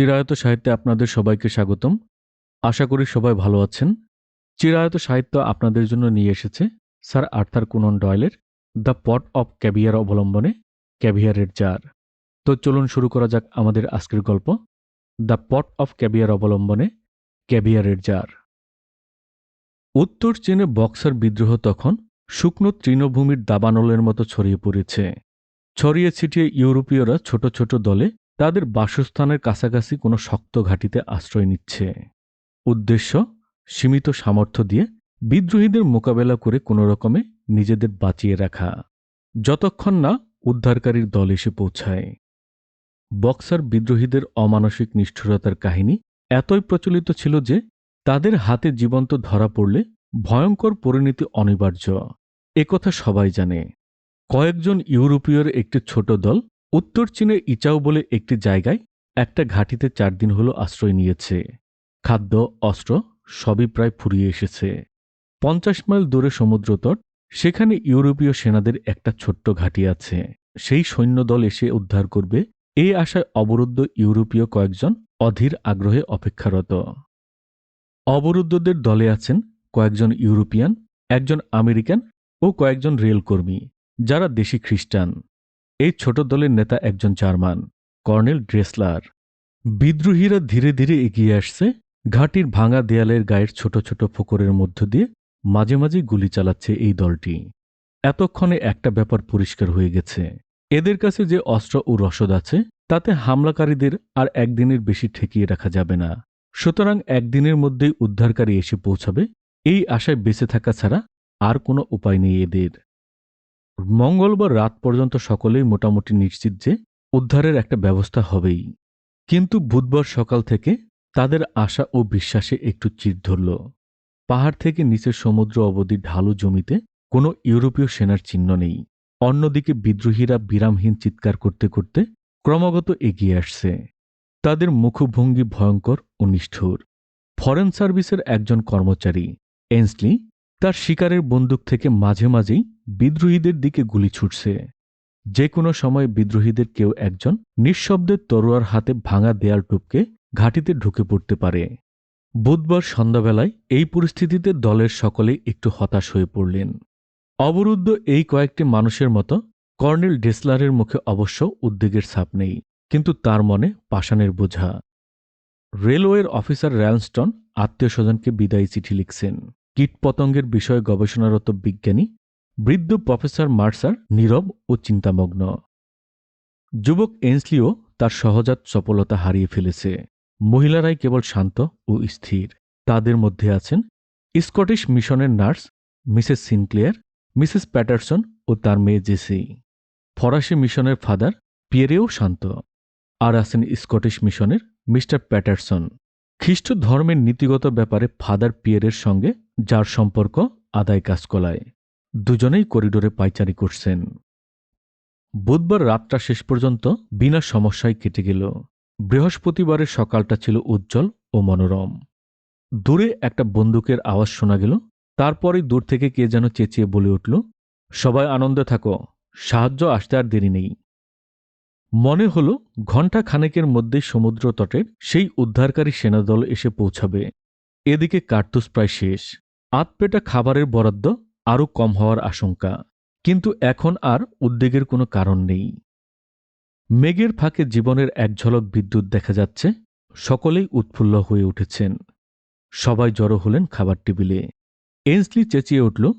চিরায়ত সাহিত্যে আপনাদের সবাইকে স্বাগতম। আশা করি সবাই ভালো আছেন। চিরায়ত সাহিত্য আপনাদের জন্য নিয়ে এসেছে স্যার আর্থার কুনন ডয়েলের দ্য পট অব ক্যাভিয়ার অবলম্বনে ক্যাভিয়ারের জার। তো চলুন শুরু করা যাক আমাদের আজকের গল্প। দ্য পট অব ক্যাভিয়ার অবলম্বনে ক্যাভিয়ারের জার। উত্তর চীনে বক্সার বিদ্রোহ তখন শুকনো তৃণভূমির দাবানলের মতো ছড়িয়ে পড়েছে। ছড়িয়ে ছিটিয়ে ইউরোপীয়রা ছোট ছোট দলে তাদের বাসস্থানের কাছাকাছি কোনো শক্ত ঘাঁটিতে আশ্রয় নিচ্ছে। উদ্দেশ্য, সীমিত সামর্থ্য দিয়ে বিদ্রোহীদের মোকাবেলা করে কোনো রকমে নিজেদের বাঁচিয়ে রাখা। যতক্ষণ না উদ্ধারকারীর দল এসে পৌঁছায়। বক্সার বিদ্রোহীদের অমানসিক নিষ্ঠুরতার কাহিনী এতই প্রচলিত ছিল যে তাদের হাতে জীবন্ত ধরা পড়লে ভয়ঙ্কর পরিণতি অনিবার্য। একথা সবাই জানে। কয়েকজন ইউরোপীয়র একটি ছোট দল উত্তর চীনে ইচাও বলে একটি জায়গায় একটা ঘাঁটিতে চার দিন হলো আশ্রয় নিয়েছে। খাদ্য, অস্ত্র সবই প্রায় ফুরিয়ে এসেছে। পঞ্চাশ মাইল দূরে সমুদ্রতট, সেখানে ইউরোপীয় সেনাদের একটা ছোট্ট ঘাঁটি আছে। সেই সৈন্যদল এসে উদ্ধার করবে এই আশায় অবরুদ্ধ ইউরোপীয় কয়েকজন অধীর আগ্রহে অপেক্ষারত। অবরুদ্ধদের দলে আছেন কয়েকজন ইউরোপিয়ান, একজন আমেরিকান ও কয়েকজন রেলকর্মী, যারা দেশি খ্রিস্টান। এই ছোট দলের নেতা একজন জার্মান, কর্নেল ড্রেসলার। বিদ্রোহীরা ধীরে ধীরে এগিয়ে আসছে, ঘাটির ভাঙা দেয়ালের গায়ের ছোট ছোট ফোকরের মধ্য দিয়ে মাঝে মাঝে গুলি চালাচ্ছে এই দলটি। এতক্ষণে একটা ব্যাপার পরিষ্কার হয়ে গেছে। এদের কাছে যে অস্ত্র ও রসদ আছে, তাতে হামলাকারীদের আর একদিনের বেশি ঠেকিয়ে রাখা যাবে না। সুতরাং একদিনের মধ্যেই উদ্ধারকারী এসে পৌঁছাবে, এই আশায় বেঁচে থাকা ছাড়া আর কোনো উপায় নেই এদের। মঙ্গলবার রাত পর্যন্ত সকলেই মোটামুটি নিশ্চিত যে উদ্ধারের একটা ব্যবস্থা হবেই। কিন্তু বুধবার সকাল থেকে তাদের আশা ও বিশ্বাসে একটু চির ধরল। পাহাড় থেকে নিচের সমুদ্র অবধি ঢালু জমিতে কোনো ইউরোপীয় সেনার চিহ্ন নেই। অন্যদিকে বিদ্রোহীরা বিরামহীন চিৎকার করতে করতে ক্রমাগত এগিয়ে আসছে। তাদের মুখভঙ্গি ভয়ঙ্কর ও নিষ্ঠুর। ফরেন সার্ভিসের একজন কর্মচারী, এন্সলি তার শিকারের বন্দুক থেকে মাঝে মাঝেই বিদ্রোহীদের দিকে গুলি ছুটছে। যে কোনো সময় বিদ্রোহীদের কেউ একজন নিঃশব্দে তরোয়ার হাতে ভাঙা দেয়াল টুপকে ঘাটিতে ঢুকে পড়তে পারে। বুধবার সন্ধ্যাবেলায় এই পরিস্থিতিতে দলের সকলেই একটু হতাশ হয়ে পড়লেন। অবরুদ্ধ এই কয়েকটি মানুষের মতো কর্নেল ডেসলারের মুখে অবশ্য উদ্বেগের ছাপ নেই, কিন্তু তার মনে পাষাণের বোঝা। রেলওয়ের অফিসার র্যালস্টন আত্মীয় স্বজনকে বিদায়ী চিঠি লিখছেন। কীটপতঙ্গের বিষয়ে গবেষণারত বিজ্ঞানী বৃদ্ধ প্রফেসর মার্সার নীরব ও চিন্তামগ্ন। যুবক এন্সলিও তার সহজাত সফলতা হারিয়ে ফেলেছে। মহিলারাই কেবল শান্ত ও স্থির। তাদের মধ্যে আছেন স্কটিশ মিশনের nurse Mrs Sinclair, Mrs Paterson ও তার মেয়ে জেসি। ফরাসি মিশনের ফাদার পিয়েরেও শান্ত। আর আছেন স্কটিশ মিশনের মিস্টার প্যাটারসন। খ্রিস্ট ধর্মের নীতিগত ব্যাপারে ফাদার পিয়েরের সঙ্গে যার সম্পর্ক আদায় কাজ কলায় দুজনেই করিডোরে পাইচারি করছেন। বুধবার রাতটা শেষ পর্যন্ত বিনা সমস্যায় কেটে গেল। বৃহস্পতিবারের সকালটা ছিল উজ্জ্বল ও মনোরম। দূরে একটা বন্দুকের আওয়াজ শোনা গেল। তারপরেই দূর থেকে কে যেন চেঁচিয়ে বলে উঠল, সবাই আনন্দে থাকো, সাহায্য আসতে আর দেরি নেই। মনে হল ঘণ্টা খানেকের মধ্যেই সমুদ্র তটের সেই উদ্ধারকারী সেনাদল এসে পৌঁছাবে। এদিকে কার্তুস প্রায় শেষ। আতপেটা খাবারের বরাদ্দ আরও কম হওয়ার আশঙ্কা। কিন্তু এখন আর উদ্বেগের কোনো কারণ নেই। মেঘের ফাঁকে জীবনের এক ঝলক বিদ্যুৎ দেখা যাচ্ছে। সকলেই উৎফুল্ল হয়ে উঠেছেন। সবাই জড়ো হলেন খাবার টেবিলে। এন্সলি চেঁচিয়ে উঠল,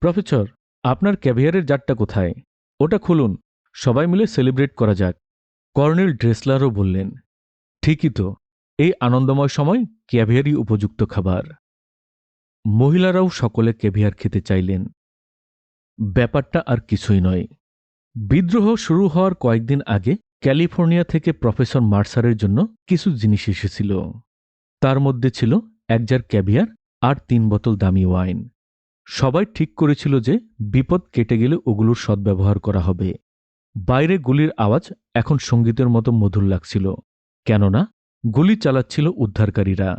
প্রফেসর, আপনার ক্যাভিয়ারের জারটা কোথায়? ওটা খুলুন। সবাই মিলে সেলিব্রেট করা যাক। কর্নেল ড্রেসলারও বললেন, ঠিকই তো, এই আনন্দময় সময় ক্যাভিয়ারই উপযুক্ত খাবার। মহিলারাও সকলে ক্যাভিয়ার খেতে চাইলেন। ব্যাপারটা আর কিছুই নয়। বিদ্রোহ শুরু হওয়ার কয়েকদিন আগে ক্যালিফোর্নিয়া থেকে প্রফেসর মার্সারের জন্য কিছু জিনিস এসেছিল। তার মধ্যে ছিল একজার ক্যাভিয়ার আর তিন বোতল দামি ওয়াইন। সবাই ঠিক করেছিল যে বিপদ কেটে গেলে ওগুলোর সদ্ব্যবহার করা হবে। বাইরে গুলির আওয়াজ এখন সঙ্গীতের মতো মধুর লাগছিল, কেননা গুলি চালাচ্ছিল উদ্ধারকারীরা।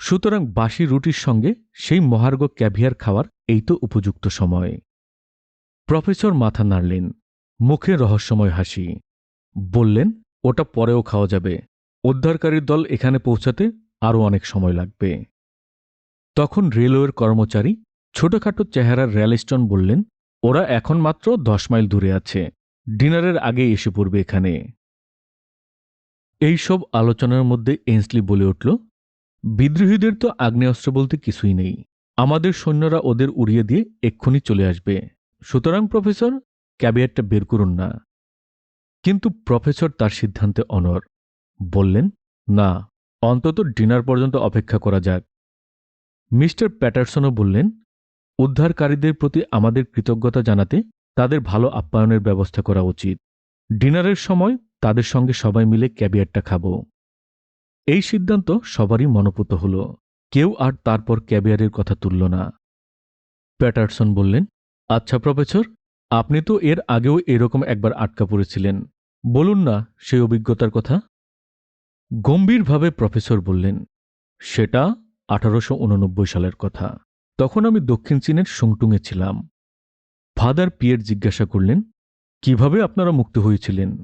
সুতরাং বাসি রুটির সঙ্গে সেই মহার্ঘ ক্যাভিয়ার খাওয়ার এই তো উপযুক্ত সময়। প্রফেসর মাথা নাড়লেন, মুখে রহস্যময় হাসি। বললেন, ওটা পরেও খাওয়া যাবে। উদ্ধারকারীর দল এখানে পৌঁছাতে আরও অনেক সময় লাগবে। তখন রেলওয়ের কর্মচারী ছোটখাটো চেহারার র্যালিস্টন বললেন, ওরা এখন মাত্র দশ মাইল দূরে আছে। ডিনারের আগে এসে পড়বে এখানে। এই সব আলোচনার মধ্যে এন্সলি বলে উঠল, বিদ্রোহীদের তো আগ্নেয়াস্ত্র বলতে কিছুই নেই। আমাদের সৈন্যরা ওদের উড়িয়ে দিয়ে এক্ষুনি চলে আসবে। সুতরাং, প্রফেসর ক্যাবিয়েটটা বের করুন না। কিন্তু প্রফেসর তার সিদ্ধান্তে অনর বললেন, না, অন্তত ডিনার পর্যন্ত অপেক্ষা করা যাক। মিস্টার প্যাটারসনও বললেন, উদ্ধারকারীদের প্রতি আমাদের কৃতজ্ঞতা জানাতে তাদের ভালো আপ্যায়নের ব্যবস্থা করা উচিত। ডিনারের সময় তাদের সঙ্গে সবাই মিলে ক্যাবিয়ারটা খাব। এই সিদ্ধান্ত সবারই মনোপুত হল। কেউ আর তারপর ক্যাবিয়ারের কথা তুলল না। প্যাটারসন বললেন আচ্ছা প্রফেসর, আপনি তো এর আগেও এরকম একবার আটকা পড়েছিলেন। বলুন না সেই অভিজ্ঞতার কথা? গম্ভীরভাবে প্রফেসর বললেন, সেটা আঠারোশো উননব্বই সালের কথা। তখন আমি দক্ষিণ চীনের সুংটুংয়ে ছিলাম। ফাদার পিয়ের জিজ্ঞাসা করলেন, কীভাবে আপনারা মুক্ত হয়েছিলেন?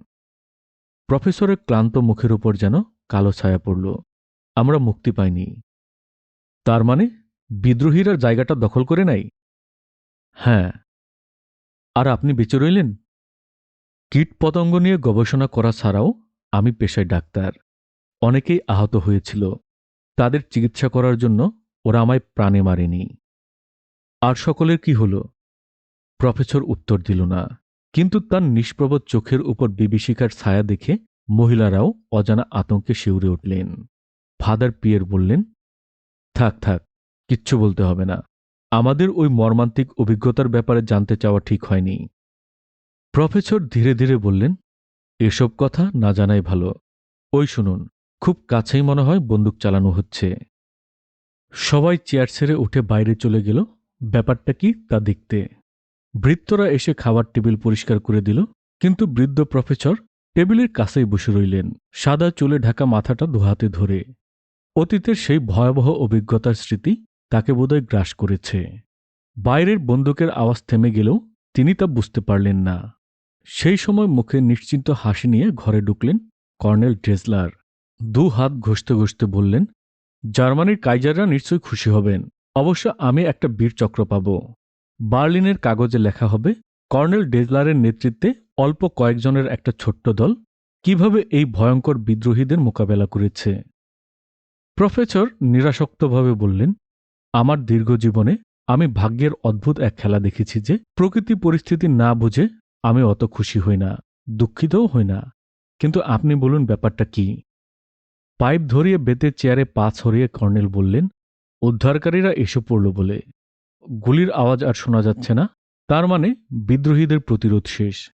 প্রফেসরের ক্লান্ত মুখের ওপর যেন কালো ছায়া পড়ল, আমরা মুক্তি পাইনি। তার মানে বিদ্রোহীরা জায়গাটা দখল করে নাই? হ্যাঁ। আর আপনি বেঁচে রইলেন? কীট পতঙ্গ নিয়ে গবেষণা করা ছাড়াও আমি পেশায় ডাক্তার। অনেকেই আহত হয়েছিল। তাদের চিকিৎসা করার জন্য ওরা আমায় প্রাণে মারেনি। আর সকলের কি হল? প্রফেসর উত্তর দিল না, কিন্তু তার নিষ্প্রবোধ চোখের উপর বিভীষিকার ছায়া দেখে মহিলারাও অজানা আতঙ্কে শিউরে উঠলেন। ফাদার পিয়ের বললেন, থাক থাক, কিচ্ছু বলতে হবে না। আমাদের ওই মর্মান্তিক অভিজ্ঞতার ব্যাপারে জানতে চাওয়া ঠিক হয়নি। প্রফেসর ধীরে ধীরে বললেন, এসব কথা না জানাই ভালো। ওই শুনুন, খুব কাছেই মনে হয় বন্দুক চালানো হচ্ছে। সবাই চেয়ার ছেড়ে উঠে বাইরে চলে গেল। ব্যাপারটা কি তা দেখতে। বৃত্তরা এসে খাবার টেবিল পরিষ্কার করে দিল, কিন্তু বৃদ্ধ প্রফেসর টেবিলের কাছেই বসে রইলেন, সাদা চুলে ঢাকা মাথাটা দুহাতে ধরে। অতীতের সেই ভয়াবহ অভিজ্ঞতার স্মৃতি তাকে বোধহয় গ্রাস করেছে। বাইরের বন্দুকের আওয়াজ থেমে গেলেও তিনি তা বুঝতে পারলেন না। সেই সময় মুখে নিশ্চিন্ত হাসি নিয়ে ঘরে ঢুকলেন কর্নেল ড্রেজলার দু হাত ঘষতে ঘষতে বললেন, জার্মানির কাইজাররা নিশ্চয়ই খুশি হবেন। অবশ্য আমি একটা বীর চক্র পাব। বার্লিনের কাগজে লেখা হবে, কর্নেল ডেজলারের নেতৃত্বে অল্প কয়েকজনের একটা ছোট্ট দল কীভাবে এই ভয়ঙ্কর বিদ্রোহীদের মোকাবেলা করেছে। প্রফেসর নিরাসক্তভাবে বললেন, আমার দীর্ঘ জীবনে আমি ভাগ্যের অদ্ভুত এক খেলা দেখেছি যে প্রকৃতি পরিস্থিতি না বুঝে আমি অত খুশি হই না, দুঃখিতও হই না। কিন্তু আপনি বলুন ব্যাপারটা কি? পাইপ ধরিয়ে বেতের চেয়ারে পা ছড়িয়ে কর্নেল বললেন, উদ্ধারকারীরা এসে পড়ল বলে। গুলির আওয়াজ আর শোনা যাচ্ছে না। তার মানে বিদ্রোহীদের প্রতিরোধ শেষ।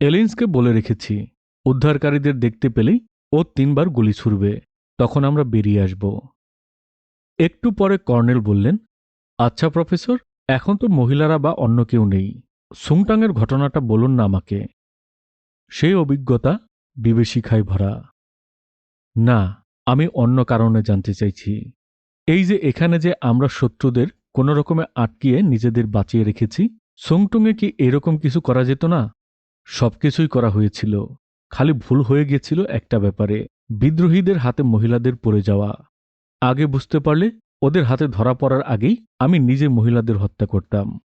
এলিন্সকে বলে রেখেছি, উদ্ধারকারীদের দেখতে পেলেই ও তিনবার গুলি ছুড়বে। তখন আমরা বেরিয়ে আসব। একটু পরে কর্নেল বললেন আচ্ছা প্রফেসর, এখন তো মহিলারা বা অন্য কেউ নেই। সুংটাংয়ের ঘটনাটা বলুন না আমাকে। সেই অভিজ্ঞতা বিবেশিখায় ভরা। না, আমি অন্য কারণে জানতে চাইছি। এই যে এখানে যে আমরা শত্রুদের কোনো রকমে আটকিয়ে নিজেদের বাঁচিয়ে রেখেছি? সুংটুংয়ে কি এরকম কিছু করা যেত না? সবকিছুই করা হয়েছিল। খালি ভুল হয়ে গেছিল একটা ব্যাপারে। বিদ্রোহীদের হাতে মহিলাদের পড়ে যাওয়া। আগে বুঝতে পারলে, ওদের হাতে ধরা পড়ার আগেই আমি নিজে মহিলাদের হত্যা করতাম।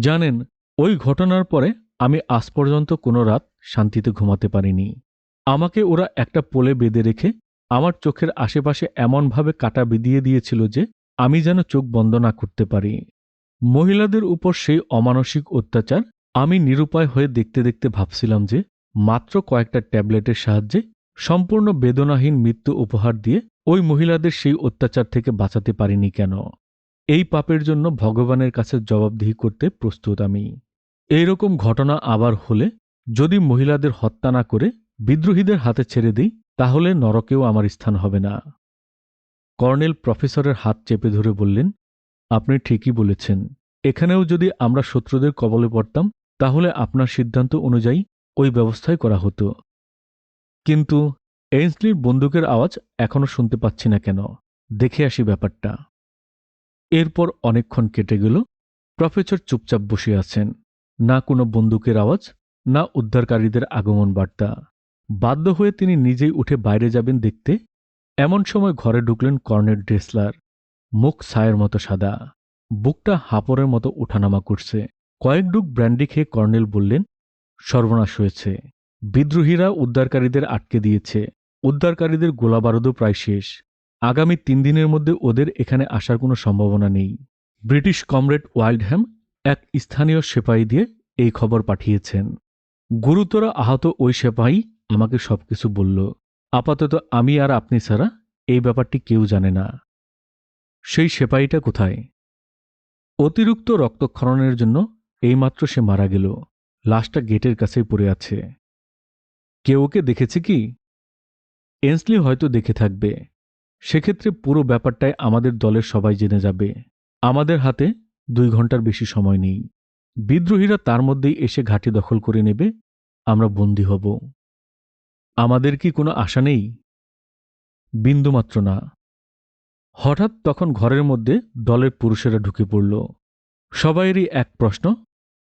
জানেন, ওই ঘটনার পরে আমি আজ পর্যন্ত কোনো রাত শান্তিতে ঘুমাতে পারিনি। আমাকে ওরা একটা পোলে বেঁধে রেখে আমার চোখের আশেপাশে এমনভাবে কাটা বিধিয়ে দিয়েছিল যে আমি যেন চোখ বন্ধ না করতে পারি। মহিলাদের উপর সেই অমানসিক অত্যাচার আমি নিরুপায় হয়ে দেখতে দেখতে ভাবছিলাম যে, মাত্র কয়েকটা ট্যাবলেটের সাহায্যে সম্পূর্ণ বেদনাহীন মৃত্যু উপহার দিয়ে ওই মহিলাদের সেই অত্যাচার থেকে বাঁচাতে পারিনি কেন? এই পাপের জন্য ভগবানের কাছে জবাবদিহি করতে প্রস্তুত আমি। এইরকম ঘটনা আবার হলে যদি মহিলাদের হত্যা না করে বিদ্রোহীদের হাতে ছেড়ে দিই, তাহলে নরকেও আমার স্থান হবে না। কর্নেল প্রফেসরের হাত চেপে ধরে বললেন, আপনি ঠিকই বলেছেন। এখানেও যদি আমরা শত্রুদের কবলে পড়তাম, তাহলে আপনার সিদ্ধান্ত অনুযায়ী ওই ব্যবস্থাই করা হতো। কিন্তু এইন্সলির বন্দুকের আওয়াজ এখনও শুনতে পাচ্ছি না কেন? দেখে আসি ব্যাপারটা। এরপর অনেকক্ষণ কেটে গেল। প্রফেসর চুপচাপ বসে আছেন। না কোনো বন্দুকের আওয়াজ, না উদ্ধারকারীদের আগমন বার্তা। বাধ্য হয়ে তিনি নিজেই উঠে বাইরে যাবেন দেখতে এমন সময় ঘরে ঢুকলেন কর্নেল ড্রেসলার। মুখ ছায়ের মতো সাদা। বুকটা হাঁপড়ের মতো ওঠানামা করছে। কয়েক ডুক ব্র্যান্ডি খেয়ে কর্নেল বললেন, সর্বনাশ হয়েছে। বিদ্রোহীরা উদ্ধারকারীদের আটকে দিয়েছে। উদ্ধারকারীদের গোলাবারুদও প্রায় শেষ। আগামী তিন দিনের মধ্যে ওদের এখানে আসার কোনো সম্ভাবনা নেই। ব্রিটিশ কমরেড ওয়াইল্ডহ্যাম এক স্থানীয় সেপাই দিয়ে এই খবর পাঠিয়েছেন। গুরুতর আহত ওই সেপাই আমাকে সবকিছু বলল। আপাতত আমি আর আপনি ছাড়া এই ব্যাপারটি কেউ জানে না। সেই সেপাইটা কোথায়? অতিরিক্ত রক্তক্ষরণের জন্য এইমাত্র সে মারা গেল। লাশটা গেটের কাছেই পড়ে আছে। কেউ ওকে দেখেছে কি? এন্সলি হয়তো দেখে থাকবে। সেক্ষেত্রে পুরো ব্যাপারটাই আমাদের দলের সবাই জেনে যাবে। আমাদের হাতে দুই ঘণ্টার বেশি সময় নেই। বিদ্রোহীরা তার মধ্যেই এসে ঘাঁটি দখল করে নেবে। আমরা বন্দী হব। আমাদের কি কোনো আশা নেই? বিন্দুমাত্র না। হঠাৎ তখন ঘরের মধ্যে দলের পুরুষেরা ঢুকে পড়ল। সবাইরই এক প্রশ্ন,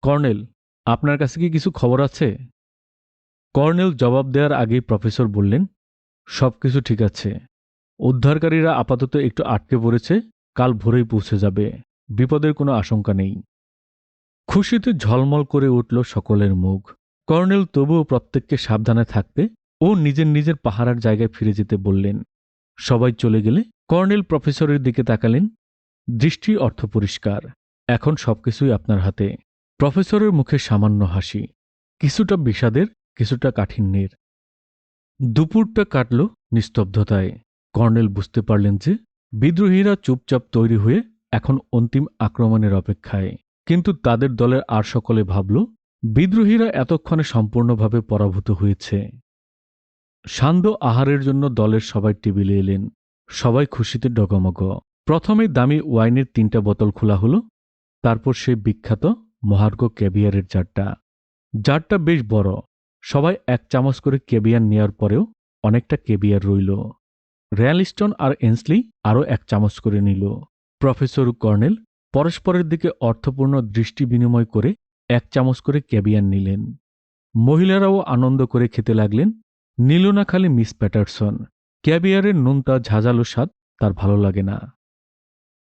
কর্নেল, আপনার কাছে কি কিছু খবর আছে? কর্নেল জবাব দেওয়ার আগেই প্রফেসর বললেন, সব কিছু ঠিক আছে। উদ্ধারকারীরা আপাতত একটু আটকে পড়েছে, কাল ভোরেই পৌঁছে যাবে। বিপদের কোনো আশঙ্কা নেই। খুশিতে ঝলমল করে উঠল সকলের মুখ। কর্নেল তবুও প্রত্যেককে সাবধানে থাকতে ও নিজের নিজের পাহারার জায়গায় ফিরে যেতে বললেন। সবাই চলে গেলে কর্নেল প্রফেসরের দিকে তাকালেন। দৃষ্টি অর্থ পরিষ্কার। এখন সবকিছুই আপনার হাতে। প্রফেসরের মুখে সামান্য হাসি। কিছুটা বিষাদের, কিছুটা কাঠিন্যের। দুপুরটা কাটল নিস্তব্ধতায়। কর্নেল বুঝতে পারলেন যে বিদ্রোহীরা চুপচাপ তৈরি হয়ে এখন অন্তিম আক্রমণের অপেক্ষায়। কিন্তু তাদের দলের আর সকলে ভাবল, বিদ্রোহীরা এতক্ষণে সম্পূর্ণভাবে পরাভূত হয়েছে। সান্ধ্য আহারের জন্য দলের সবাই টেবিলে এলেন। সবাই খুশিতে ডগমগ। প্রথমে দামি ওয়াইনের তিনটা বোতল খোলা হলো। তারপর সেই বিখ্যাত মহার্ঘ ক্যাবিয়ারের জারটা। জারটা বেশ বড়। সবাই এক চামচ করে কেবিয়ার নেওয়ার পরেও অনেকটা কেবিয়ার রইল। র্যালিস্টন আর এন্সলি আরও এক চামচ করে নিল। প্রফেসর কর্নেল পরস্পরের দিকে অর্থপূর্ণ দৃষ্টি বিনিময় করে এক চামচ করে ক্যাবিয়ান নিলেন। মহিলারাও আনন্দ করে খেতে লাগলেন। নিল না খালি মিস প্যাটারসন ক্যাবিয়ারের নুনটা ঝাঁঝালো স্বাদ, তার ভালো লাগে না।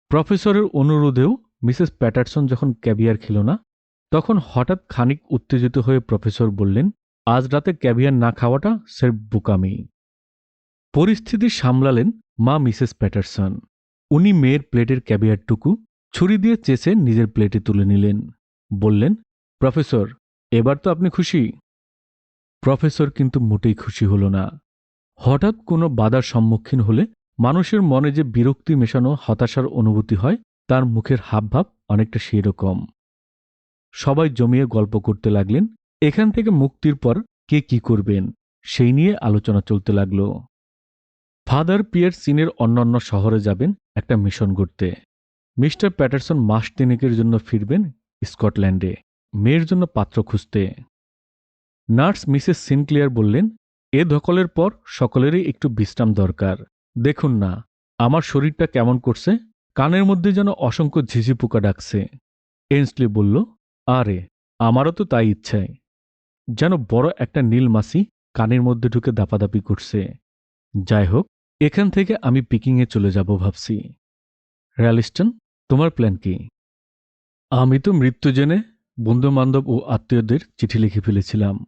প্রফেসরের অনুরোধেও মিসেস প্যাটারসন যখন ক্যাবিয়ার খেল না, তখন হঠাৎ খানিক উত্তেজিত হয়ে প্রফেসর বললেন, আজ রাতে ক্যাবিয়ার না খাওয়াটা সেরফ বুকামি। পরিস্থিতি সামলালেন মা মিসেস প্যাটারসন। উনি মেয়ের প্লেটের ক্যাবিয়ারটুকু ছুরি দিয়ে চেঁচে নিজের প্লেটে তুলে নিলেন। বললেন, প্রফেসর, এবার তো আপনি খুশি। প্রফেসর কিন্তু মোটেই খুশি হল না। হঠাৎ কোনো বাধার সম্মুখীন হলে মানুষের মনে যে বিরক্তি মেশানো হতাশার অনুভূতি হয়, তার মুখের হাবভাব অনেকটা সেই রকম সবাই জমিয়ে গল্প করতে লাগলেন, এখান থেকে মুক্তির পর কে কি করবেন, সেই নিয়ে আলোচনা চলতে লাগল। ফাদার পিয়ার চীনের অন্যান্য শহরে যাবেন একটা মিশন করতে মিস্টার প্যাটারসন মাস তিনেকের জন্য ফিরবেন স্কটল্যান্ডে, মেয়ের জন্য পাত্র খুঁজতে। নার্স মিসেস সিনক্লিয়ার বললেন, এ ধকলের পর সকলেরই একটু বিশ্রাম দরকার। দেখুন না, আমার শরীরটা কেমন করছে? কানের মধ্যে যেন অসংখ্য ঝিঝি পোকা ডাকছে। এন্সলি বলল, আরে, আমারও তো তাই ইচ্ছায়। যেন বড় একটা নীল মাসি কানের মধ্যে ঢুকে দাপাদাপি করছে। যাই হোক, এখান থেকে আমি পিকিংয়ে চলে যাব ভাবছি। র্যালিস্টন, তোমার প্ল্যান কি? আমি তো মৃত্যু জেনে বন্ধুবান্ধব ও আত্মীয়দের চিঠি লিখে ফেলেছিলাম।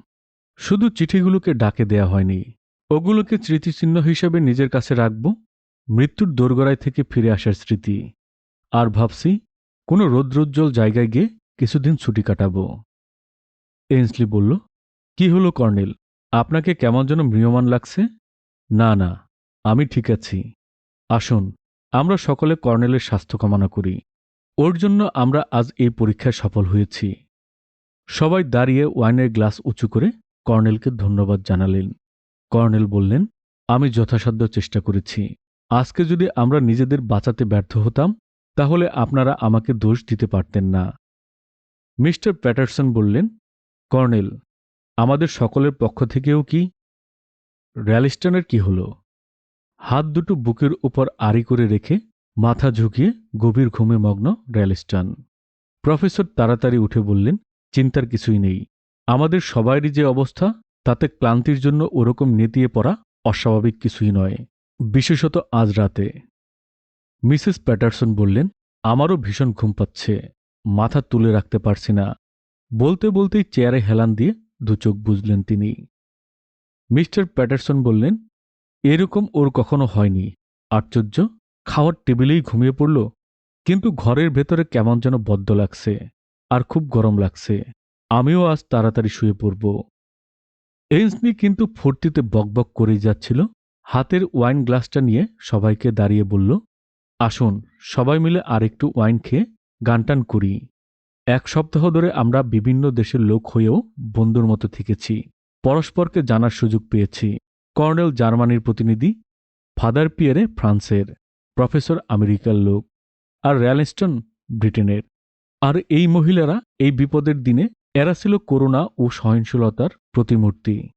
শুধু চিঠিগুলোকে ডাকে দেয়া হয়নি। ওগুলোকে স্মৃতিচিহ্ন হিসেবে নিজের কাছে রাখব। মৃত্যুর দোরগড়ায় থেকে ফিরে আসার স্মৃতি। আর ভাবছি, কোনো রৌদ্রোজ্জ্বল জায়গায় গিয়ে কিছুদিন ছুটি কাটাবো। এন্সলি বলল, কি হলো কর্নেল? আপনাকে কেমন যেন মৃয়মান লাগছে? না না, আমি ঠিক আছি। আসুন, আমরা সকলে কর্নেলের স্বাস্থ্য কামনা করি। ওর জন্য আমরা আজ এই পরীক্ষায় সফল হয়েছি। সবাই দাঁড়িয়ে ওয়াইনের গ্লাস উঁচু করে কর্নেলকে ধন্যবাদ জানালেন। কর্নেল বললেন, আমি যথাসাধ্য চেষ্টা করেছি। আজকে যদি আমরা নিজেদের বাঁচাতে ব্যর্থ হতাম, তাহলে আপনারা আমাকে দোষ দিতে পারতেন না। মিস্টার প্যাটারসন বললেন, কর্নেল, আমাদের সকলের পক্ষ থেকেও কি? র্যালিস্টনের কি হলো? হাত দুটো বুকের উপর আড়ি করে রেখে মাথা ঝুঁকিয়ে গভীর ঘুমে মগ্ন র্যালিস্টন। প্রফেসর তাড়াতাড়ি উঠে বললেন, চিন্তার কিছুই নেই। আমাদের সবাইরই যে অবস্থা, তাতে ক্লান্তির জন্য ওরকম নেতিয়ে পড়া অস্বাভাবিক কিছুই নয়। বিশেষত আজ রাতে। মিসেস প্যাটারসন বললেন, আমারও ভীষণ ঘুম পাচ্ছে, মাথা তুলে রাখতে পারছি না। বলতে বলতেই চেয়ারে হেলান দিয়ে দু চোখ বুঝলেন তিনি। মিস্টার প্যাটারসন বললেন, এরকম ওর কখনো হয়নি। আশ্চর্য, খাওয়ার টেবিলেই ঘুমিয়ে পড়ল, কিন্তু ঘরের ভেতরে কেমন যেন বদ্ধ লাগছে, আর খুব গরম লাগছে। আমিও আজ তাড়াতাড়ি শুয়ে পড়ব। এইন্সনি কিন্তু ফুর্তিতে বকবক করেই যাচ্ছিল। হাতের ওয়াইন গ্লাসটা নিয়ে সবাইকে দাঁড়িয়ে বলল, আসুন, সবাই মিলে আর একটু ওয়াইন খেয়ে গানটান করি। এক সপ্তাহ ধরে আমরা বিভিন্ন দেশের লোক হয়েও বন্ধুর মতো থেকেছি। পরস্পরকে জানার সুযোগ পেয়েছি। কর্নেল জার্মানির প্রতিনিধি, ফাদার পিয়ারে ফ্রান্সের, প্রফেসর আমেরিকার লোক, আর র্যালিস্টন ব্রিটেনের। আর এই মহিলারা এই বিপদের দিনে এরা ছিল করুণা ও সহিংসলতার প্রতিমূর্তি।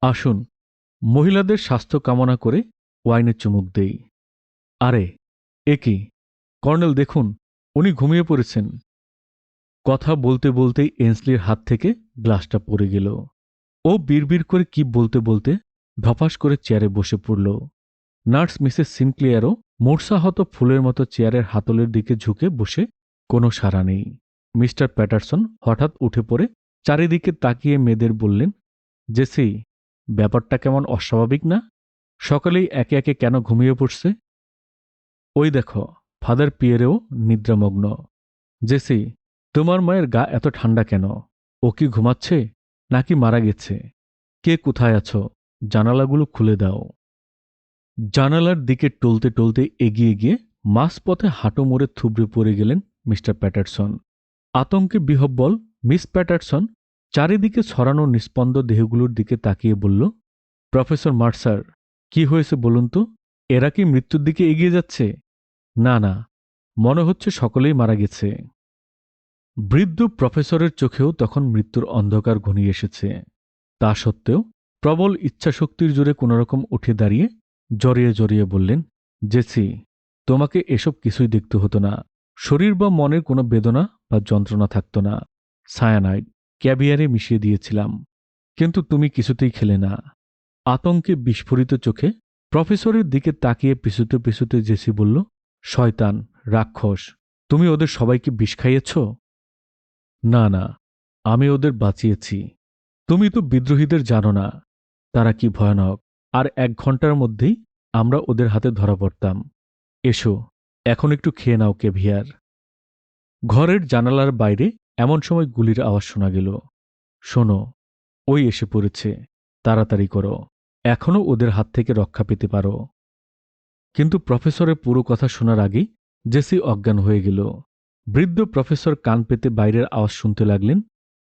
আসুন, মহিলাদের স্বাস্থ্য কামনা করে ওয়াইনের চুমুক দেই। আরে, এ কি? কর্নেল, দেখুন, উনি ঘুমিয়ে পড়েছেন। কথা বলতে বলতেই এন্সলির হাত থেকে গ্লাসটা পড়ে গেল। ও বিড়বিড় করে কি বলতে বলতে ধপাস করে চেয়ারে বসে পড়ল। নার্স মিসেস সিনক্লিয়ারও মূর্ছাহত ফুলের মতো চেয়ারের হাতলের দিকে ঝুঁকে বসে কোনো সাড়া নেই। মিস্টার প্যাটারসন হঠাৎ উঠে পড়ে চারিদিকে তাকিয়ে মেয়েদের বললেন, জেসি, ব্যাপারটা কেমন অস্বাভাবিক না? সকালেই একে একে কেন ঘুমিয়ে পড়ছে? ওই দেখো, ফাদার পিয়েরেও নিদ্রামগ্ন। জেসি, তোমার মায়ের গা এত ঠান্ডা কেন? ও কি ঘুমাচ্ছে নাকি মারা গেছে? কে কোথায় আছো? জানালাগুলো খুলে দাও। জানালার দিকে টলতে টলতে এগিয়ে গিয়ে মাঝপথে হাঁটো মোড়ে থুবড়ে পড়ে গেলেন মিস্টার প্যাটারসন। আতঙ্কে বিহব্বল মিস প্যাটারসন চারিদিকে ছড়ানো নিস্পন্দ দেহগুলোর দিকে তাকিয়ে বলল, প্রফেসর মার্সার, কি হয়েছে বলুন তো? এরা কি মৃত্যুর দিকে এগিয়ে যাচ্ছে? না না, মনে হচ্ছে সকলেই মারা গেছে। বৃদ্ধ প্রফেসরের চোখেও তখন মৃত্যুর অন্ধকার ঘনিয়ে এসেছে। তা সত্ত্বেও প্রবল ইচ্ছাশক্তির জোরে কোনোরকম উঠে দাঁড়িয়ে জড়িয়ে জড়িয়ে বললেন, জেসি, তোমাকে এসব কিছুই দেখতে হতো না। শরীর বা মনের কোনো বেদনা বা যন্ত্রণা থাকতো না। সায়ানাইড ক্যাভিয়ারে মিশিয়ে দিয়েছিলাম। কিন্তু তুমি কিছুতেই খেলে না। আতঙ্কে বিস্ফোরিত চোখে প্রফেসরের দিকে তাকিয়ে পিছুতে পিছুতে জেসি বলল, শয়তান, রাক্ষস, তুমি ওদের সবাইকে বিষ খাইয়েছ? না না, আমি ওদের বাঁচিয়েছি। তুমি তো বিদ্রোহীদের জানো না। তারা কি ভয়ানক। আর এক ঘণ্টার মধ্যেই আমরা ওদের হাতে ধরা পড়তাম। এসো, এখন একটু খেয়ে নাও কেভিয়ার ঘরের জানালার বাইরে এমন সময় গুলির আওয়াজ শোনা গেল। শোনো, ওই এসে পড়েছে। তাড়াতাড়ি করো। এখনও ওদের হাত থেকে রক্ষা পেতে পারো। কিন্তু প্রফেসরের পুরো কথা শোনার আগেই জেসি অজ্ঞান হয়ে গেল। বৃদ্ধ প্রফেসর কান পেতে বাইরের আওয়াজ শুনতে লাগলেন,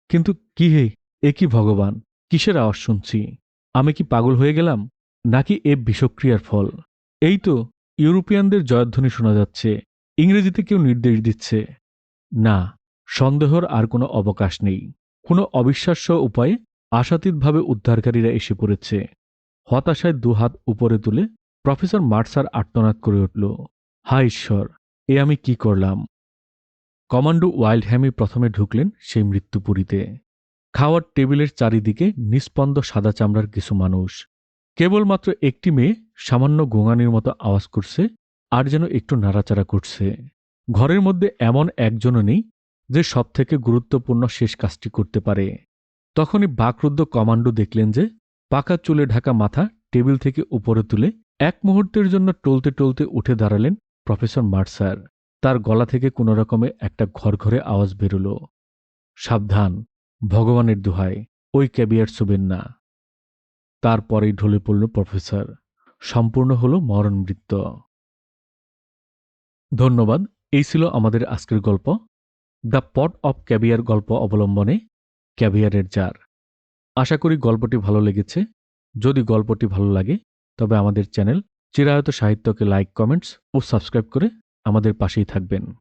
কিন্তু কি হে? এ কি ভগবান? কিসের আওয়াজ শুনছি? আমি কি পাগল হয়ে গেলাম? নাকি এ বিষক্রিয়ার ফল? এই তো ইউরোপিয়ানদের জয়ধ্বনি শোনা যাচ্ছে। ইংরেজিতে কেউ নির্দেশ দিচ্ছে। না, সন্দেহর আর কোনো অবকাশ নেই। কোনো অবিশ্বাস্য উপায়ে আশাতীতভাবে উদ্ধারকারীরা এসে পড়েছে। হতাশায় দুহাত উপরে তুলে প্রফেসর মার্সার আর্তনাদ করে উঠল হা ঈশ্বর, এ আমি কি করলাম? কমান্ডো ওয়াইল্ডহ্যামই প্রথমে ঢুকলেন সেই মৃত্যুপুরীতে। খাওয়ার টেবিলের চারিদিকে নিস্পন্দ সাদা চামড়ার কিছু মানুষ। কেবলমাত্র একটি মেয়ে সামান্য গোঙানির মতো আওয়াজ করছে আর যেন একটু নাড়াচাড়া করছে। ঘরের মধ্যে এমন একজনও নেই যে সবথেকে গুরুত্বপূর্ণ শেষ কাজটি করতে পারে। তখনই বাকরুদ্ধ কমান্ডো দেখলেন যে পাকা চুলে ঢাকা মাথা টেবিল থেকে উপরে তুলে এক মুহূর্তের জন্য টলতে টলতে উঠে দাঁড়ালেন প্রফেসর মার্সার। তার গলা থেকে কোনো রকমে একটা ঘরঘরে আওয়াজ বেরোল। সাবধান, ভগবানের দোহায়, ওই ক্যাবিয়ার শুবেন না। তারপরেই ঢলে পড়ল প্রফেসর। সম্পূর্ণ হল মরণ বৃত্ত ধন্যবাদ এই ছিল আমাদের আজকের গল্প। দ্য পট অব ক্যাবিয়ার গল্প অবলম্বনে ক্যাভিয়ারের জার। আশা করি গল্পটি ভালো লেগেছে। যদি গল্পটি ভালো লাগে, তবে আমাদের চ্যানেল চিরায়ত সাহিত্যকে লাইক, কমেন্টস ও সাবস্ক্রাইব করে আমাদের পাশেই থাকবেন।